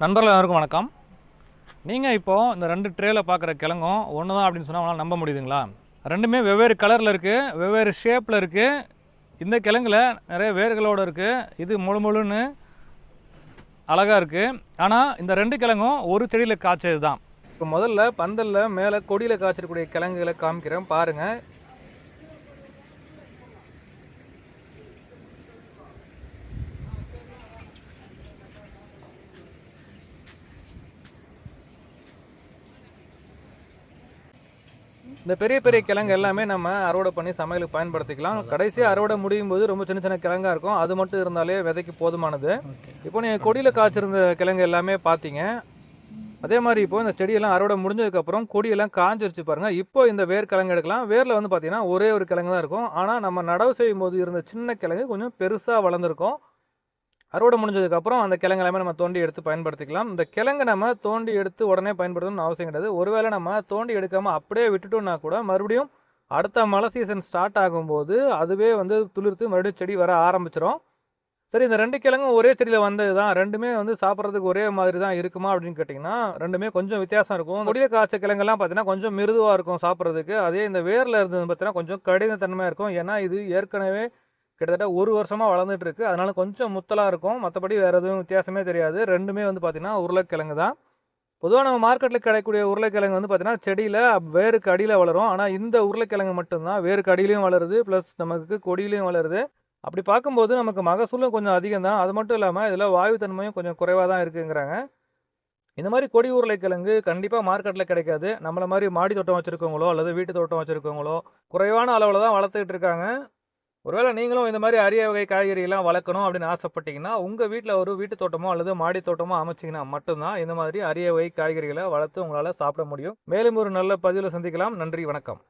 நண்பர்கள் எல்லாருக்கும் வணக்கம். நீங்கள் இப்போது இந்த ரெண்டு ட்ரேயில் பார்க்குற கிழங்கும் ஒன்று தான் அப்படின்னு சொன்னால் உங்களால் நம்ப முடியுதுங்களா? ரெண்டுமே வெவ்வேறு கலரில் இருக்குது வெவ்வேறு ஷேப்பில் இருக்குது இந்த கிழங்குல நிறைய வேர்களோடு இருக்குது இது முழு முழுன்னு அழகாக இருக்குது ஆனால் இந்த ரெண்டு கிழங்கும் ஒரு செடியில் காய்ச்சது தான் இப்போ முதல்ல பந்தலில் மேலே கொடியில் காய்ச்சிருக்கக்கூடிய கிழங்குகளை காமிக்கிறேன். பாருங்கள் இந்த பெரிய பெரிய கிழங்கு எல்லாமே நம்ம அறுவடை பண்ணி சமையலுக்கு பயன்படுத்திக்கலாம். கடைசியாக அறுவடை முடியும் போது ரொம்ப சின்ன சின்ன கிழங்கா இருக்கும். அது மட்டும் இருந்தாலே விதைக்கு போதுமானது. இப்போ நீங்கள் கொடியில் காய்ச்சிருந்த கிழங்கு எல்லாமே பார்த்தீங்க. அதே மாதிரி இப்போ இந்த செடியெல்லாம் அறுவடை முடிஞ்சதுக்கப்புறம் கொடியெல்லாம் காஞ்சிருச்சு பாருங்கள் இப்போ இந்த வேர் கிழங்கு எடுக்கலாம். வேரில் வந்து பார்த்தீங்கன்னா ஒரே ஒரு கிழங்கு தான் இருக்கும். ஆனால் நம்ம நடவு செய்யும் போது இருந்த சின்ன கிழங்கு கொஞ்சம் பெருசாக வளர்ந்துருக்கும். அறுவடை முடிஞ்சதுக்கப்புறம் அந்த கிழங்கு எல்லாமே நம்ம தோண்டி எடுத்து பயன்படுத்திக்கலாம். இந்த கிழங்கு நம்ம தோண்டி எடுத்து உடனே பயன்படுத்தணும்னு அவசியம் கிடையாது. ஒருவேளை நம்ம தோண்டி எடுக்காமல் அப்படியே விட்டுட்டோம்னா கூட மறுபடியும் அடுத்த மழை சீசன் ஸ்டார்ட் ஆகும்போது அதுவே வந்து துளிர்த்து மறுபடியும் செடி வர ஆரம்பிச்சிடும் சரி இந்த ரெண்டு கிழங்கும் ஒரே செடியில் வந்தது தான் ரெண்டுமே வந்து சாப்பிட்றதுக்கு ஒரே மாதிரி தான் இருக்குமா அப்படின்னு கேட்டிங்கன்னா ரெண்டுமே கொஞ்சம் வித்தியாசம் இருக்கும். கொடிய காய்ச்ச கிழங்கெல்லாம் பார்த்தீங்கன்னா கொஞ்சம் மிருதுவாக இருக்கும் சாப்பிட்றதுக்கு. அதே இந்த வேரில் இருந்தது பார்த்தீங்கன்னா கொஞ்சம் கடினத்தன்மையாக இருக்கும். ஏன்னா இது ஏற்கனவே கிட்டத்தட்ட ஒரு வருஷமாக வளர்ந்துட்டு இருக்கு அதனால கொஞ்சம் முத்தலாக இருக்கும். மற்றபடி வேறு எதுவும் வித்தியாசமே தெரியாது. ரெண்டுமே வந்து பார்த்திங்கன்னா உருளைக்கிழங்கு தான். பொதுவாக நம்ம மார்க்கெட்டில் கிடைக்கக்கூடிய உருளைக்கிழங்கு வந்து பார்த்திங்கன்னா செடியில் வேருக்கு அடியில் வளரும். ஆனால் இந்த உருளைக்கிழங்கு மட்டும்தான். வேருக்கு அடியிலையும் வளருது. ப்ளஸ் நமக்கு கொடியிலையும் வளருது. அப்படி பார்க்கும்போது நமக்கு மகசூலும் கொஞ்சம் அதிகம் தான். அது மட்டும் இல்லாமல் இதில் வாயு தன்மையும் கொஞ்சம் குறைவாக தான் இருக்குங்கிறாங்க. இந்த மாதிரி கொடி உருளைக்கிழங்கு கண்டிப்பாக மார்க்கெட்டில் கிடைக்காது. நம்மளை மாதிரி மாடி தோட்டம் வச்சுருக்கவங்களோ அல்லது வீட்டு தோட்டம் வச்சுருக்கவங்களோ குறைவான அளவில் தான் வளர்த்துக்கிட்டு இருக்காங்க. ஒருவேளை நீங்களும் இந்த மாதிரி அரிய வகை காய்கறியெல்லாம் வளர்க்கணும் அப்படின்னு ஆசைப்பட்டீங்கன்னா உங்கள் வீட்டில் ஒரு வீட்டு தோட்டமோ அல்லது மாடி தோட்டமோ அமைச்சிங்கன்னா மட்டும்தான் இந்த மாதிரி அரிய வகை காய்கறிகளை வளர்த்து உங்களால் சாப்பிட முடியும். மேலும் ஒரு நல்ல பதிவில் சந்திக்கலாம். நன்றி வணக்கம்.